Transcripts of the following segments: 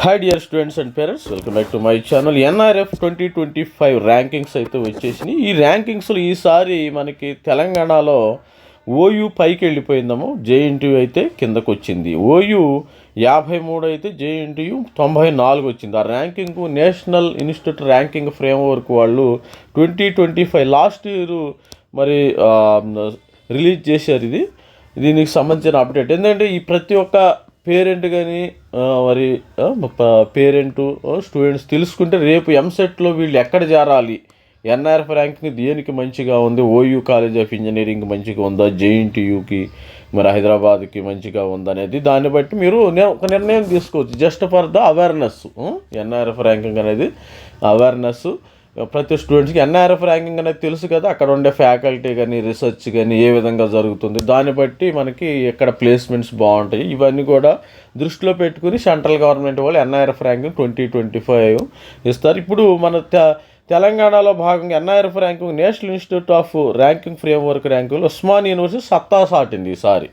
Hi dear students and parents welcome back to my channel NRF twenty twenty five rankings అయితే వచ్చేసినాయి. ఈ ర్యాంకింగ్స్లో ఈసారి మనకి తెలంగాణలో ఓయూ పైకి వెళ్ళిపోయిందాము జేఎన్టీయూ అయితే కిందకు వచ్చింది ఓయూ యాభై మూడు అయితే జేఎన్టీయూ తొంభై నాలుగు వచ్చింది. ఆ ranking national institute ranking framework వాళ్ళు twenty twenty five last year మరి రిలీజ్ చేశారు ఇది. దీనికి సంబంధించిన అప్డేట్. ఎందుకంటే ఈ ప్రతి ఒక్క పేరెంట్ కానీ మరి పేరెంట్ స్టూడెంట్స్ తెలుసుకుంటే రేపు ఎంసెట్లో వీళ్ళు ఎక్కడ చేరాలి? ఎన్ఆర్ఎఫ్ ర్యాంకింగ్ దేనికి మంచిగా ఉంది? ఓయూ కాలేజ్ ఆఫ్ ఇంజనీరింగ్ మంచిగా ఉందా? జేఎన్టీయూకి మరి హైదరాబాద్కి మంచిగా ఉందా అనేది దాన్ని బట్టి మీరు నే- ఒక నిర్ణయం తీసుకోవచ్చు. Just for the awareness NRF ranking అనేది అవేర్నెస్. ప్రతి స్టూడెంట్స్కి ఎన్ఆర్ఎఫ్ ర్యాంకింగ్ అనేది తెలుసు కదా అక్కడ ఉండే ఫ్యాకల్టీ కానీ రీసెర్చ్ కానీ ఏ విధంగా జరుగుతుంది దాన్ని బట్టి మనకి ఎక్కడ ప్లేస్మెంట్స్ బాగుంటాయి. ఇవన్నీ కూడా దృష్టిలో పెట్టుకుని సెంట్రల్ గవర్నమెంట్ వాళ్ళు NRF ranking twenty twenty five ఇస్తారు. ఇప్పుడు మన తె- తెలంగాణలో భాగంగా NIRF ranking national institute of ranking framework ర్యాంకింగ్లో Osman university సత్తా సాటింది ఈసారి.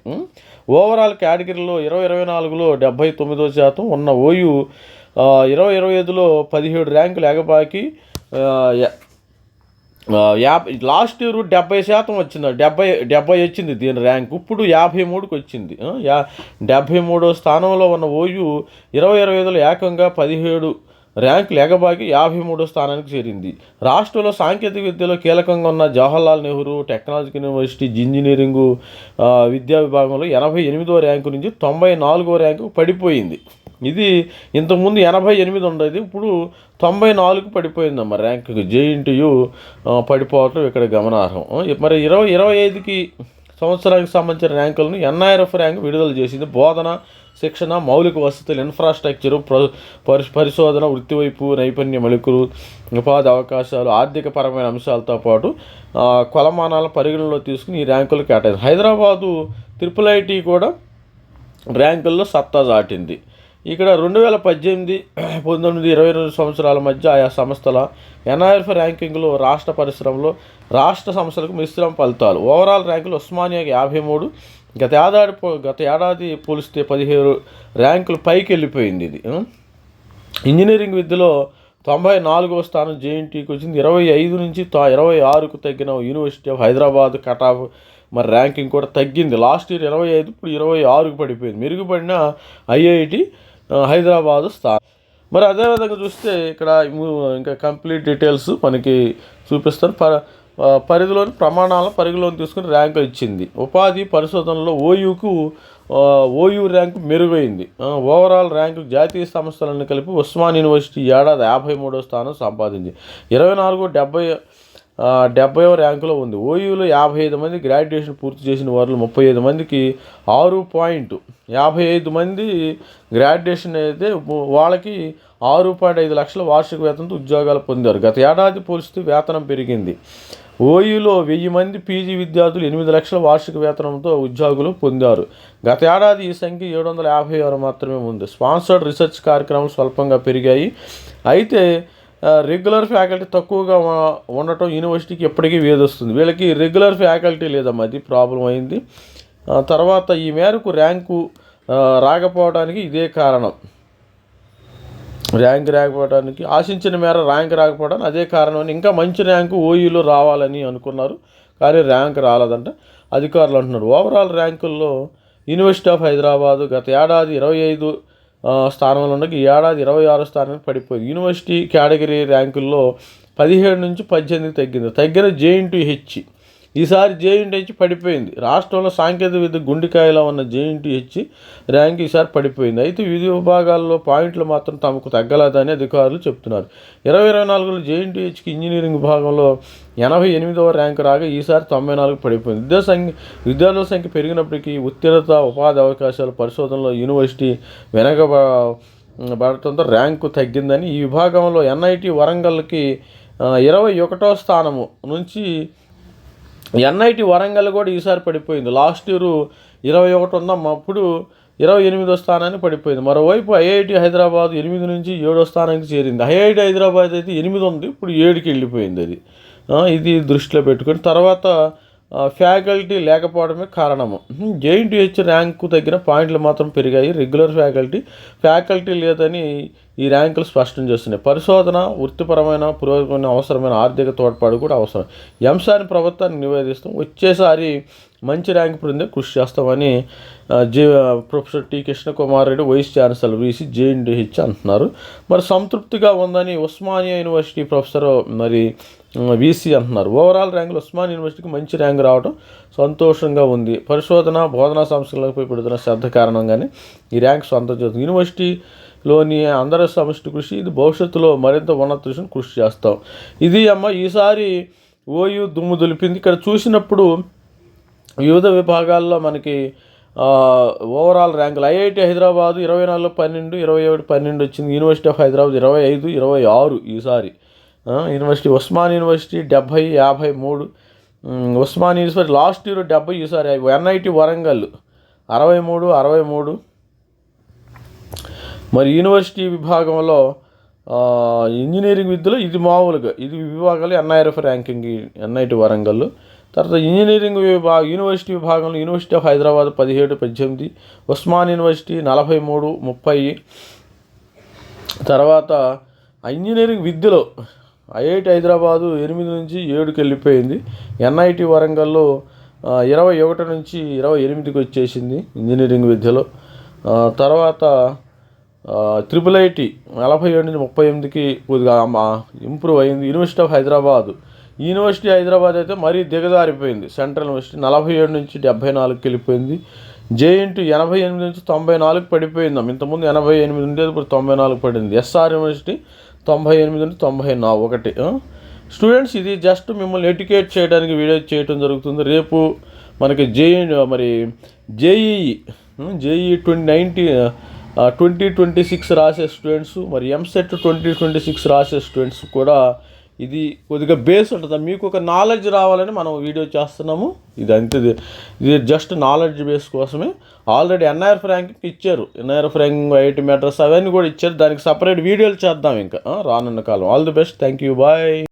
ఓవరాల్ కేటగిరీలో ఇరవై ఇరవై నాలుగులో డెబ్బై తొమ్మిదో శాతం ఉన్న ఓయు ఇరవై ఇరవై ఐదులో పదిహేడు ర్యాంకులు ఎగబాకి Uh, uh, యాభై లాస్ట్ ఇయర్ డెబ్బై శాతం వచ్చింది. డెబ్బై డెబ్బై వచ్చింది దీని ర్యాంక్. ఇప్పుడు యాభై మూడుకి వచ్చింది. Uh, యా డెబ్బై మూడో స్థానంలో ఉన్న ఓయూ ఇరవై ఇరవై ఐదులో ఏకంగా పదిహేడు ర్యాంకులు ఎగబాకి యాభై మూడో స్థానానికి చేరింది. రాష్ట్రంలో సాంకేతిక విద్యలో కీలకంగా ఉన్న Jawaharlal Nehru technological university engineering విద్యా విభాగంలో ఎనభై ఎనిమిదో ర్యాంకు నుంచి తొంభై నాలుగో ర్యాంకు పడిపోయింది. ఇది ఇంతకుముందు ఎనభై ఎనిమిది ఉండేది ఇప్పుడు తొంభై నాలుగు పడిపోయిందమ్మ ర్యాంకు. జేఎన్టీయు పడిపోవటం ఇక్కడ గమనార్హం. మరి ఇరవై ఇరవై ఐదుకి సంవత్సరానికి సంబంధించిన ర్యాంకులను ఎన్ఐఆర్ఎఫ్ ర్యాంక్ విడుదల చేసింది. బోధన శిక్షణ మౌలిక వసతులు ఇన్ఫ్రాస్ట్రక్చరు పరి పరిశోధన వృత్తివైపు నైపుణ్య మెళుకులు ఉపాధి అవకాశాలు ఆర్థిక పరమైన అంశాలతో పాటు కొలమానాల కొలమానాలను పరిగణలో తీసుకుని ఈ ర్యాంకులు కేటాయింది హైదరాబాదు ట్రిపుల్ ఐటీ కూడా ర్యాంకుల్లో సత్తా చాటింది ఇక్కడ రెండు వేల పద్దెనిమిది పంతొమ్మిది ఇరవై రెండు సంవత్సరాల మధ్య ఆయా సంస్థల ఎన్ఐఎఫ్ ర్యాంకింగ్లో రాష్ట్ర పరిశ్రమలో రాష్ట్ర సంస్థలకు మిశ్రమ ఫలితాలు. ఓవరాల్ ర్యాంకులు ఉస్మానియాకి యాభై మూడు గత ఏడాది గత ఏడాది పోలిస్తే పదిహేడు ర్యాంకులు పైకి వెళ్ళిపోయింది ఇది ఇంజనీరింగ్ విద్యలో తొంభై నాలుగవ స్థానం జేఎన్టీకి వచ్చింది. ఇరవై ఐదు నుంచి తా ఇరవై ఆరుకు తగ్గిన యూనివర్సిటీ ఆఫ్ హైదరాబాద్ కటాఫ్ మరి ర్యాంకింగ్ కూడా తగ్గింది. లాస్ట్ ఇయర్ ఇరవై ఐదు ఇప్పుడు ఇరవై ఆరుకు పడిపోయింది. మెరుగుపడిన ఐఐటి హైదరాబాదు స్థానం మరి అదేవిధంగా చూస్తే ఇక్కడ ఇంకా కంప్లీట్ డీటెయిల్స్ మనకి చూపిస్తారు ప పరిధిలోని ప్రమాణాలను పరిగణలోకి తీసుకుని ర్యాంకు ఇచ్చింది. ఉపాధి పరిశోధనలో ఓయూకు ఓయూ ర్యాంకు మెరుగైంది. ఓవరాల్ ర్యాంకు జాతీయ సంస్థలను కలిపి ఉస్మాన్ యూనివర్సిటీ ఏడాది యాభై మూడో స్థానం సంపాదించింది. ఇరవై నాలుగు డెబ్బై ఆ, డెబ్బైవ ర్యాంకులో ఉంది. ఓయూలో యాభై ఐదు మంది గ్రాడ్యుయేషన్ పూర్తి చేసిన వారిలో ముప్పై ఐదు మందికి ఆరు పాయింట్ యాభై ఐదు మంది గ్రాడ్యుయేషన్ అయితే వాళ్ళకి ఆరు పాయింట్ ఐదు లక్షల వార్షిక వేతనంతో ఉద్యోగాలు పొందారు. గత ఏడాది పోలిస్తే వేతనం పెరిగింది. ఓయూలో వెయ్యి మంది పీజీ విద్యార్థులు ఎనిమిది లక్షల వార్షిక వేతనంతో ఉద్యోగులు పొందారు. గత ఏడాది ఈ సంఖ్య ఏడు వందల యాభై ఆరు మాత్రమే ఉంది. స్పాన్సర్డ్ రీసెర్చ్ కార్యక్రమాలు స్వల్పంగా పెరిగాయి. అయితే రెగ్యులర్ ఫ్యాకల్టీ తక్కువగా ఉండటం యూనివర్సిటీకి ఎప్పటికీ వేదొస్తుంది. వీళ్ళకి రెగ్యులర్ ఫ్యాకల్టీ లేదమ్మా అది ప్రాబ్లం అయింది. తర్వాత ఈ మేరకు ర్యాంకు రాకపోవడానికి ఇదే కారణం. ర్యాంక్ రాకపోవడానికి ఆశించిన మేర ర్యాంక్ రాకపోవడానికి అదే కారణం. అని ఇంకా మంచి ర్యాంకు ఓయూలో రావాలని అనుకున్నారు కానీ ర్యాంక్ రాలేదంట. అధికారులు అంటున్నారు ఓవరాల్ ర్యాంకుల్లో యూనివర్సిటీ ఆఫ్ హైదరాబాదు గత ఏడాది ఇరవై ఐదు స్థానంలో ఉండగా ఈ ఏడాది ఇరవై ఆరు స్థానానికి పడిపోయింది యూనివర్సిటీ కేటగిరీ ర్యాంకుల్లో పదిహేడు నుంచి పద్దెనిమిది తగ్గింది. తగ్గిన జేఎన్టీ హెచ్ ఈసారి జేయింటి హెచ్ పడిపోయింది. రాష్ట్రంలో సాంకేతిక విద్య గుండెకాయలో ఉన్న జేయింటి హెచ్ ర్యాంక్ ఈసారి పడిపోయింది. అయితే వివిధ విభాగాల్లో పాయింట్లు మాత్రం తమకు తగ్గలేదని అధికారులు చెప్తున్నారు. ఇరవై ఇరవై నాలుగులో జేయింటి హెచ్కి ఇంజనీరింగ్ విభాగంలో ఎనభై ఎనిమిదవ ర్యాంకు రాగా ఈసారి తొంభై నాలుగు పడిపోయింది. విద్యా సంఖ్య విద్యార్థుల సంఖ్య పెరిగినప్పటికీ ఉత్తీర్ణత ఉపాధి అవకాశాలు పరిశోధనలో యూనివర్సిటీ వెనక పడటంతో ర్యాంకు తగ్గిందని ఈ విభాగంలో ఎన్ఐటి వరంగల్కి ఇరవై ఒకటో స్థానము నుంచి ఎన్ఐటి వరంగల్ కూడా ఈసారి పడిపోయింది. లాస్ట్ ఇయర్ ఇరవై ఒకటి ఉందమ్మా అప్పుడు ఇరవై ఎనిమిదో స్థానానికి పడిపోయింది. మరోవైపు ఐఐటి హైదరాబాద్ ఎనిమిది నుంచి ఏడో స్థానానికి చేరింది. ఐఐటి హైదరాబాద్ అయితే ఎనిమిది ఉంది. ఇప్పుడు ఏడుకి వెళ్ళిపోయింది అది. ఇది దృష్టిలో పెట్టుకొని తర్వాత ఫ్యాకల్టీ లేకపోవడమే కారణము. జేఎన్టీహెచ్ ర్యాంకు తగ్గిన పాయింట్లు మాత్రం పెరిగాయి. రెగ్యులర్ ఫ్యాకల్టీ ఫ్యాకల్టీ లేదని ఈ ర్యాంకులు స్పష్టం చేస్తున్నాయి. పరిశోధన వృత్తిపరమైన పురోగమైన అవసరమైన ఆర్థిక తోడ్పాటు కూడా అవసరం. అంశాన్ని ప్రభుత్వాన్ని నివేదిస్తాం. వచ్చేసారి మంచి ర్యాంక్ పొందే కృషి చేస్తామని J professor T Krishna Kumar Reddy vice chancellor VC JNTH అంటున్నారు. మరి సంతృప్తిగా ఉందని ఉస్మానియా యూనివర్సిటీ ప్రొఫెసర్ మరి వీసీ అంటున్నారు. ఓవరాల్ ర్యాంకులు ఉస్మాన్ యూనివర్సిటీకి మంచి ర్యాంక్ రావడం సంతోషంగా ఉంది. పరిశోధన బోధనా సంస్థలపై పెడుతున్న శ్రద్ధ కారణంగానే ఈ ర్యాంక్ సొంతం చేస్తుంది. యూనివర్సిటీలోని అందరి సమిష్టి కృషి ఇది భవిష్యత్తులో మరింత ఉన్నత దృష్టిని కృషి చేస్తాం. ఇది అమ్మ ఈసారి ఓయూ దుమ్ము దులిపింది. ఇక్కడ చూసినప్పుడు వివిధ విభాగాల్లో మనకి ఓవరాల్ ర్యాంకులు ఐఐటి హైదరాబాదు ఇరవై నాలుగు పన్నెండు ఇరవై ఒకటి పన్నెండు వచ్చింది. యూనివర్సిటీ ఆఫ్ హైదరాబాద్ ఇరవై ఐదు ఇరవై ఆరు ఈసారి. యూనివర్సిటీ ఉస్మాన్ యూనివర్సిటీ డెబ్భై యాభై మూడు. ఉస్మాన్ యూనివర్సిటీ లాస్ట్ ఇయర్ డెబ్భై ఈసారి ఎన్ఐటి వరంగల్. అరవై మూడు అరవై మూడు. మరి యూనివర్సిటీ విభాగంలో ఇంజనీరింగ్ విద్యలో ఇది మామూలుగా. ఇది విభాగాలు ఎన్ఐఆర్ఎఫ్ ర్యాంకింగ్ ఎన్ఐటి వరంగల్. తర్వాత ఇంజనీరింగ్ విభాగ యూనివర్సిటీ విభాగంలో యూనివర్సిటీ ఆఫ్ హైదరాబాద్ పదిహేడు పద్దెనిమిది. ఉస్మాన్ యూనివర్సిటీ నలభై మూడు ముప్పై. తర్వాత ఆ ఇంజనీరింగ్ విద్యలో ఐఐటి హైదరాబాదు ఎనిమిది నుంచి ఏడుకి వెళ్ళిపోయింది. ఎన్ఐటి వరంగల్లో ఇరవై ఒకటి నుంచి ఇరవై ఎనిమిదికి వచ్చేసింది ఇంజనీరింగ్ విద్యలో. తర్వాత త్రిపుల్ ఐటి నలభై ఏడు నుంచి ముప్పై ఎనిమిదికి కొద్దిగా ఇంప్రూవ్ అయింది. University of Hyderabad university Hyderabad అయితే మరీ దిగజారిపోయింది. సెంట్రల్ యూనివర్సిటీ నలభై ఏడు నుంచి డెబ్బై నాలుగుకి వెళ్ళిపోయింది. జేఎన్టీ ఎనభై ఎనిమిది నుంచి తొంభై నాలుగు పడిపోయిందాం. ఇంతకుముందు ఎనభై ఎనిమిది ఉండేది ఇప్పుడు తొంభై నాలుగు పడింది. ఎస్ఆర్ యూనివర్సిటీ తొంభై ఎనిమిది నుండి తొంభై నా ఒకటి స్టూడెంట్స్ ఇది జస్ట్ మిమ్మల్ని ఎడ్యుకేట్ చేయడానికి వీడియో చేయడం జరుగుతుంది. రేపు మనకి జేఈ మరి JEE JE twenty ninety twenty twenty six రాసే స్టూడెంట్స్ మరి ఎంసెట్ ట్వంటీ ట్వంటీ సిక్స్ రాసే స్టూడెంట్స్ కూడా ఇది కొద్దిగా బేస్ ఉంటుంది. మీకు ఒక నాలెడ్జ్ రావాలని మనం వీడియో చేస్తున్నాము. ఇది అంతే. ఇది- జస్ట్ నాలెడ్జ్ బేస్ కోసమే. ఆల్రెడీ ఎన్ఐఆర్ ర్యాంకింగ్ ఇచ్చారు. ఎన్ఐఆర్ ర్యాంకింగ్ ఐఐటి మెడ్రస్ అవన్నీ కూడా ఇచ్చారు. దానికి సపరేట్ వీడియోలు చేద్దాం ఇంకా. రానున్న కాలం. All the best thank you bye